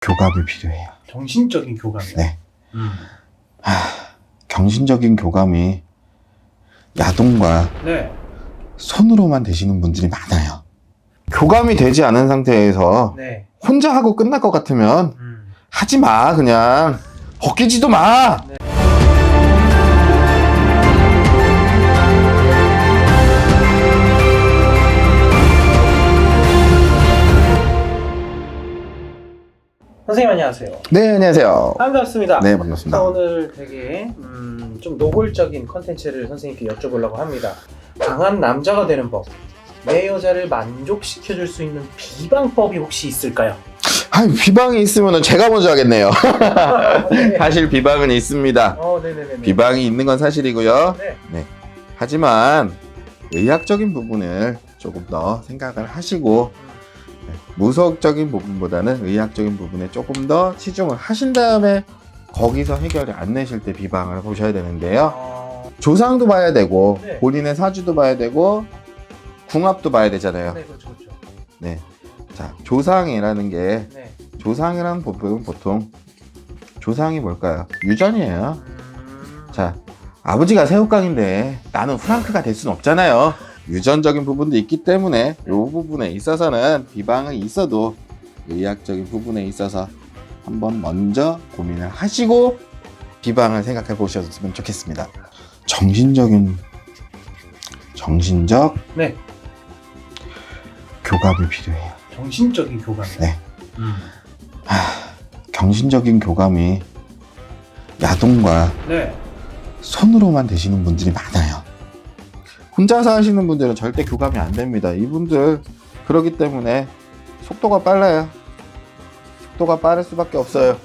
교감이 필요해요. 정신적인 교감이요. 네. 음. 경신적인 교감이 야동과 네. 손으로만 되시는 분들이 많아요. 교감이 되지 않은 상태에서 네. 혼자 하고 끝날 것 같으면 음. 하지 마, 그냥. 벗기지도 마! 선생님 안녕하세요. 네, 안녕하세요. 반갑습니다. 네, 자, 반갑습니다. 오늘 되게 음, 좀 노골적인 컨텐츠를 선생님께 여쭤보려고 합니다. 강한 남자가 되는 법. 내 여자를 만족시켜줄 수 있는 비방법이 혹시 있을까요? 아 비방이 있으면 제가 먼저 하겠네요. 네. 사실 비방은 있습니다. 어, 네네네. 비방이 있는 건 사실이고요. 네. 하지만 의학적인 부분을 조금 더 생각을 하시고 네, 무속적인 부분보다는 의학적인 부분에 조금 더 치중을 하신 다음에 거기서 해결이 안 내실 때 비방을 보셔야 되는데요. 어, 조상도 봐야 되고 네. 본인의 사주도 봐야 되고 궁합도 봐야 되잖아요. 네, 그렇죠, 그렇죠. 네. 자, 조상이라는 게 네. 조상이라는 부분은 보통 조상이 뭘까요? 유전이에요. 음, 자, 아버지가 새우깡인데 나는 프랑크가 될 수는 없잖아요. 유전적인 부분도 있기 때문에 이 부분에 있어서는 비방이 있어도 의학적인 부분에 있어서 한번 먼저 고민을 하시고 비방을 생각해 보셨으면 좋겠습니다. 정신적인 정신적 네. 교감이 필요해요. 정신적인 교감이요. 네. 음. 경신적인 교감이 야동과 네. 손으로만 되시는 분들이 많아요. 혼자서 하시는 분들은 절대 교감이 안 됩니다. 이분들 그러기 때문에 속도가 빨라요. 속도가 빠를 수밖에 없어요.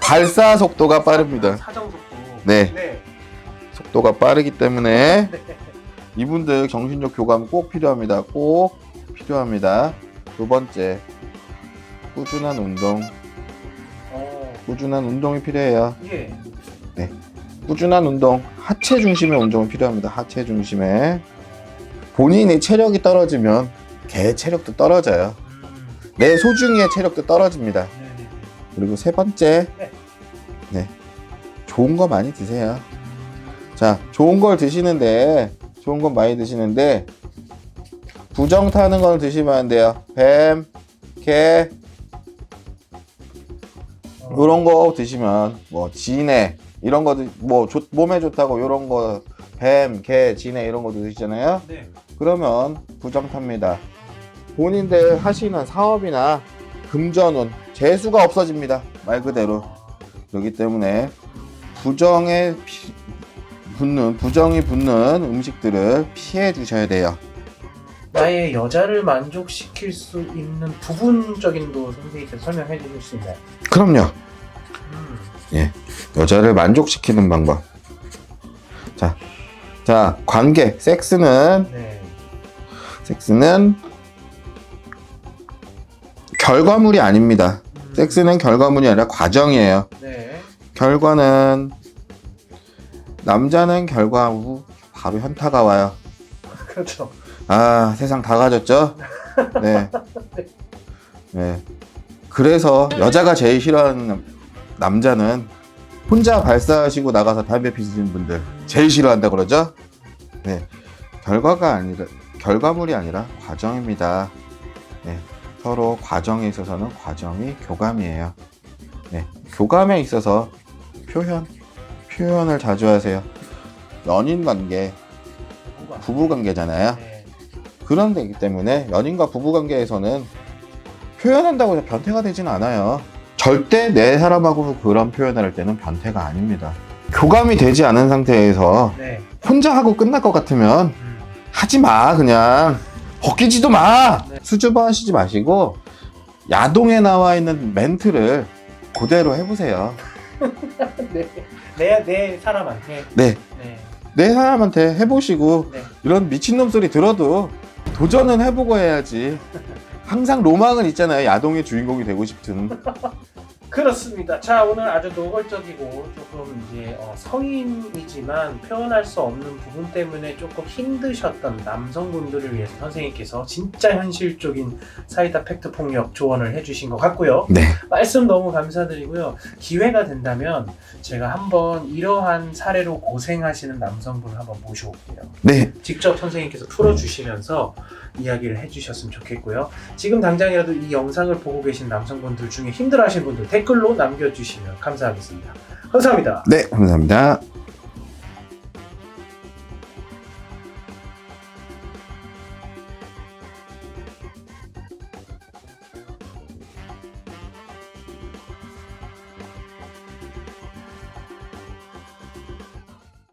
발사 속도가 빠릅니다. 사정 속도. 네. 네. 속도가 빠르기 때문에 네. 이분들 정신적 교감 꼭 필요합니다. 꼭 필요합니다. 두 번째, 꾸준한 운동. 어, 꾸준한 운동이 필요해요. 예. 꾸준한 운동, 하체 중심의 운동이 필요합니다. 하체 중심에 본인의 체력이 떨어지면 개 체력도 떨어져요. 음. 내 소중이의 체력도 떨어집니다. 그리고 세 번째, 네. 네, 좋은 거 많이 드세요. 자, 좋은 걸 드시는데, 좋은 건 많이 드시는데 부정 타는 걸 드시면 안 돼요. 뱀, 개 어, 이런 거 드시면 뭐 진해 이런 거뭐 몸에 좋다고 이런 거 뱀, 개, 진해 이런 거 드시잖아요. 네. 그러면 부정탑니다. 본인들 하시는 사업이나 금전운, 재수가 없어집니다. 말 그대로. 그렇기 때문에 부정에 피- 붙는, 부정이 붙는 음식들을 피해 주셔야 돼요. 나의 여자를 만족시킬 수 있는 부분적인도 선생님께서 설명해 주실 수 있나요? 그럼요. 음. 여자를 만족시키는 방법. 자, 자, 관계, 섹스는, 네. 섹스는 결과물이 아닙니다. 음. 섹스는 결과물이 아니라 과정이에요. 네. 결과는 남자는 결과 후 바로 현타가 와요. 그렇죠. 아 세상 다 가졌죠? 네. 네. 그래서 여자가 제일 싫어하는 남자는 혼자 발사하시고 나가서 담배 피우시는 분들 제일 싫어한다 그러죠? 네. 결과가 아니라 결과물이 아니라 과정입니다. 네. 서로 과정에 있어서는 과정이 교감이에요. 네. 교감에 있어서 표현 표현을 자주 하세요. 연인 관계? 부부 관계잖아요. 네. 그런 데기 때문에 연인과 부부 관계에서는 표현한다고 해서 변태가 되진 않아요. 절대 내 사람하고 그런 표현을 할 때는 변태가 아닙니다. 교감이 되지 않은 상태에서 네. 혼자 하고 끝날 것 같으면 음. 하지 마, 그냥. 벗기지도 마! 네. 수줍어 하시지 마시고, 야동에 나와 있는 멘트를 그대로 해보세요. 네. 내, 내 사람한테. 네. 네. 내 사람한테 해보시고, 네. 이런 미친놈 소리 들어도 도전은 해보고 해야지. 항상 로망은 있잖아요. 야동의 주인공이 되고 싶은. 그렇습니다. 자 오늘 아주 노골적이고 조금 이제 어, 성인이지만 표현할 수 없는 부분 때문에 조금 힘드셨던 남성분들을 위해서 선생님께서 진짜 현실적인 사이다 팩트 폭력 조언을 해주신 것 같고요. 네. 말씀 너무 감사드리고요. 기회가 된다면 제가 한번 이러한 사례로 고생하시는 남성분을 한번 모셔올게요. 네. 직접 선생님께서 풀어주시면서 이야기를 해주셨으면 좋겠고요. 지금 당장이라도 이 영상을 보고 계신 남성분들 중에 힘들어하시는 분들 댓글로 남겨주시면 감사하겠습니다. 감사합니다. 네, 감사합니다.